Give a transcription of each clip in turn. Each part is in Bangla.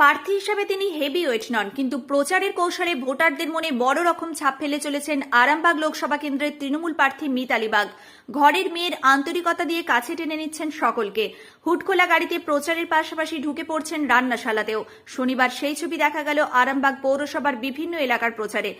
প্রার্থী হিসাবে তিনি হেভি ওয়েট নন, কিন্তু প্রচারের কৌশলে ভোটারদের মনে বড় রকম ছাপ ফেলে চলেছেন আরামবাগ লোকসভা কেন্দ্রের তৃণমূল প্রার্থী মিতালি বাগ ঘরের মেয়ের আন্তরিকতা দিয়ে কাছে টেনে নিচ্ছেন সকলকে। হুটখোলা গাড়িতে প্রচারের পাশাপাশি ঢুকে পড়ছেন রান্নাশালাতেও। শনিবার সেই ছবি দেখা গেল আরামবাগ পৌরসভার বিভিন্ন এলাকার প্রচারে।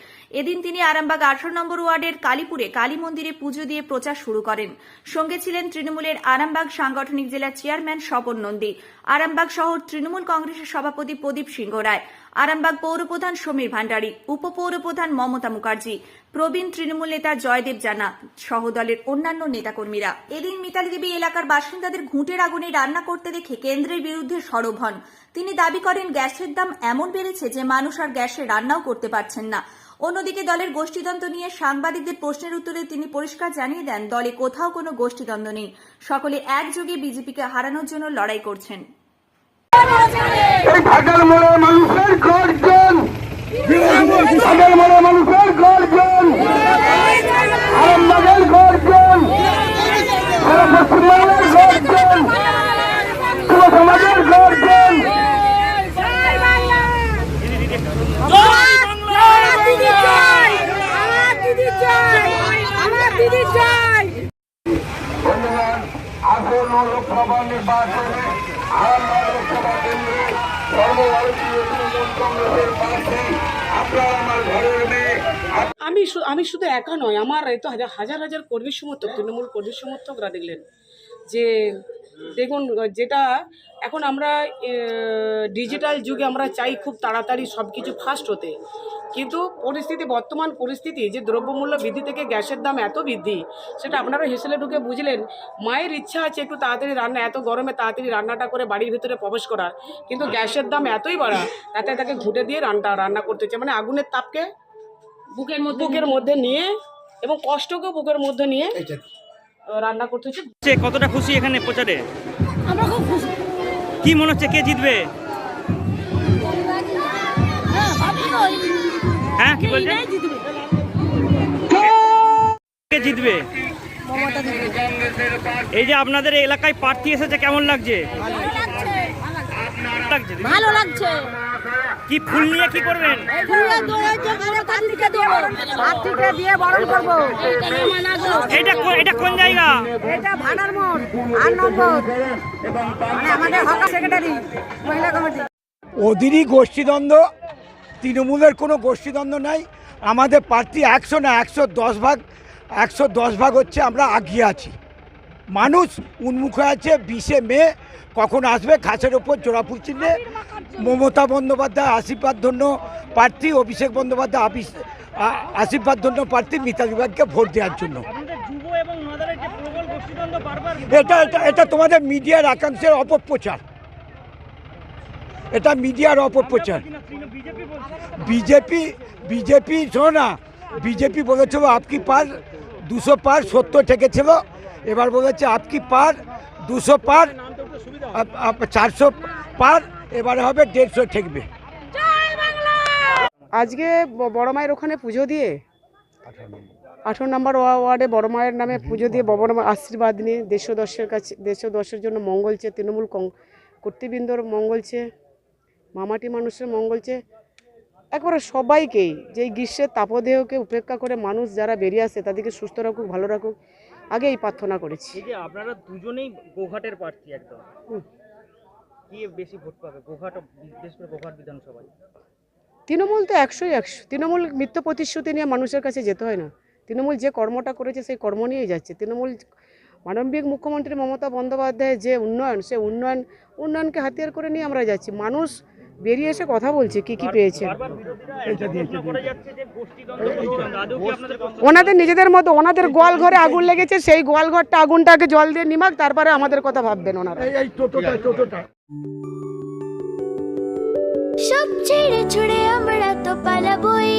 এদিন তিনি আরামবাগ আঠারো নম্বর ওয়ার্ডের কালীপুরে কালী মন্দিরে পুজো দিয়ে প্রচার শুরু করেন। সঙ্গে ছিলেন তৃণমূলের আরামবাগ সাংগঠনিক জেলার চেয়ারম্যান স্বপন নন্দী। আরামবাগ শহর তৃণমূল কংগ্রেসের সভাপতি প্রদীপ সিংহ রায়, আরামবাগ পৌরপ্রধান সমীর ভান্ডারী, উপপৌরপ্রধান মমতা মুখার্জি, প্রবীণ তৃণমূল নেতা জয়দেব জানা সহ দলের অন্যান্য নেতাকর্মীরা। এদিন মিতালি দেবী এলাকার বাসিন্দাদের ঘুঁটের আগুনে রান্না করতে দেখে কেন্দ্রের বিরুদ্ধে সরব হন। তিনি দাবি করেন, গ্যাসের দাম এমন বেড়েছে যে মানুষ আর গ্যাসে রান্নাও করতে পারছেন না। অন্যদিকে দলের গোষ্ঠীদ্বন্দ্ব নিয়ে সাংবাদিকদের প্রশ্নের উত্তরে তিনি পরিষ্কার জানিয়ে দেন, দলে কোথাও কোনো গোষ্ঠীদ্বন্দ্ব নেই। সকলে একযোগে বিজেপিকে হারানোর জন্য লড়াই করছেন। এই ভাটার মোড়ে মানুষের গর্জন। ভাটার মোড়ে মানুষের গর্জন। আরামবাগের গর্জন। সারা পশ্চিমবাংলার গর্জন। সমাজের গর্জন। আসন্ন লোকসভা নির্বাচনে আমি আমি শুধু একা নয়, আমার তো হাজার হাজার কর্মী সমর্থক, তৃণমূল কর্মী সমর্থকরা দেখলেন যে দেখুন যেটা এখন আমরা ডিজিটাল যুগে আমরা চাই খুব তাড়াতাড়ি সব কিছু ফাস্ট হতে। কিন্তু পরিস্থিতি বর্তমান পরিস্থিতি যে দ্রব্যমূল্য বৃদ্ধি থেকে গ্যাসের দাম এত বৃদ্ধি সেটা আপনারা হেসেলে ঢুকে বুঝলেন। মায়ের ইচ্ছা আছে একটু তাড়াতাড়ি রান্না এত গরমে তাড়াতাড়ি রান্নাটা করে বাড়ির ভিতরে প্রবেশ করার কিন্তু গ্যাসের দাম এতই বাড়া তাতে তাকে ঘুটে দিয়ে রান্না রান্না করতে হচ্ছে। মানে আগুনের তাপকে বুকের মধ্যে বুকের মধ্যে নিয়ে এবং কষ্টকেও বুকের মধ্যে নিয়ে রান্না করতে হচ্ছে। কতটা খুশি এখানে প্রচারে? আমরা খুব খুশি। কি মনে হচ্ছে কে জিতবে? হ্যাঁ হ্যাঁ কি বলছেন? কে জিতবে? এই যে আপনাদের এই এলাকায় প্রার্থী এসেছে কেমন লাগছে? ভালো কি ফুল নিয়ে কি করবেন? এটা কোন এটা ভাড়ার মোড় আট নম্বর। মানে আমাদের হকার সেক্রেটারি, মহিলা কমিটি। গোষ্ঠীদ্বন্দ্ব, তৃণমূলের কোনো গোষ্ঠীদ্বন্দ্ব নাই। আমাদের প্রার্থী একশো না একশো দশ ভাগ, একশো দশ ভাগ হচ্ছে আমরা আগিয়ে আছি। মানুষ উন্মুখ আছে, বিশে মে, কখন আসবে খাসের ওপর জোড়াফুল চিহ্নে মমতা বন্দ্যোপাধ্যায় আশীর্বাদ ধন্য প্রার্থী, অভিষেক বন্দ্যোপাধ্যায় আশীর্বাদ ধন্য প্রার্থী মিতালি বাগকে ভোট দেওয়ার জন্য আপনাদের যুব এবং মাদারের যে প্রবল গোষ্ঠীদ্বন্দ্ব বারবার এটা এটা এটা তোমাদের মিডিয়ার একাংশের অপপ্রচার। এটা মিডিয়ার অপপ্রচার। বিজেপি বিজেপি না, বিজেপি বলেছিল আপকি পার দুশো পার সত্তর ঠেকেছিল। এবার বলেছে আপকি পার দুশো পার চারশো পার, এবারে হবে দেড়শো ঠেকবে। আজকে বড় মায়ের ওখানে পুজো দিয়ে? আঠারো নম্বর ওয়া- ওয়ার্ডে বড় মায়ের নামে পুজো দিয়ে বড় আশীর্বাদ নিয়ে দেশ দশের কাছে দেশ দশের জন্য মঙ্গল চেয়ে তৃণমূল কং- কর্তৃবৃন্দর মঙ্গল চেয়ে মামাটি মানুষের মঙ্গল চেয়ে একবারে সবাইকেই যে গ্রীষ্মের তাপদেহকে উপেক্ষা করে মানুষ যারা বেরিয়ে আসে তাদেরকে সুস্থ রাখুক ভালো রাখুক আগে এই প্রার্থনা করেছি। আপনারা দুজনেই গোঘাটের প্রার্থী একদম। কি বেশি ভোট পাবে? গোঘাট বিশেষ করে গোঘাট বিধানসভায়? তৃণমূল তো একশোই একশো। তৃণমূল মিথ্য প্রতিশ্রুতি নিয়ে মানুষের কাছে যেতে হয় না। তৃণমূল যে কর্মটা করেছে সেই কর্ম নিয়েই যাচ্ছে। তৃণমূল মানবিক মুখ্যমন্ত্রী মমতা বন্দ্যোপাধ্যায়ের যে উন্নয়ন সে উন্নয়ন উন্নয়নকে হাতিয়ার করে নিয়ে আমরা যাচ্ছি। মানুষ বেরিয়ে এসে কথা বলছে কি কি পেয়েছে? ওনাদের নিজেদের মতো ওনাদের গোয়াল ঘরে আগুন লেগেছে সেই গোয়াল ঘরটা আগুনটাকে জল দিয়ে নিমাক তারপরে আমাদের কথা ভাববেন ওনারা। সব ছেড়ে ছুড়ে আমরা তো পালাবই।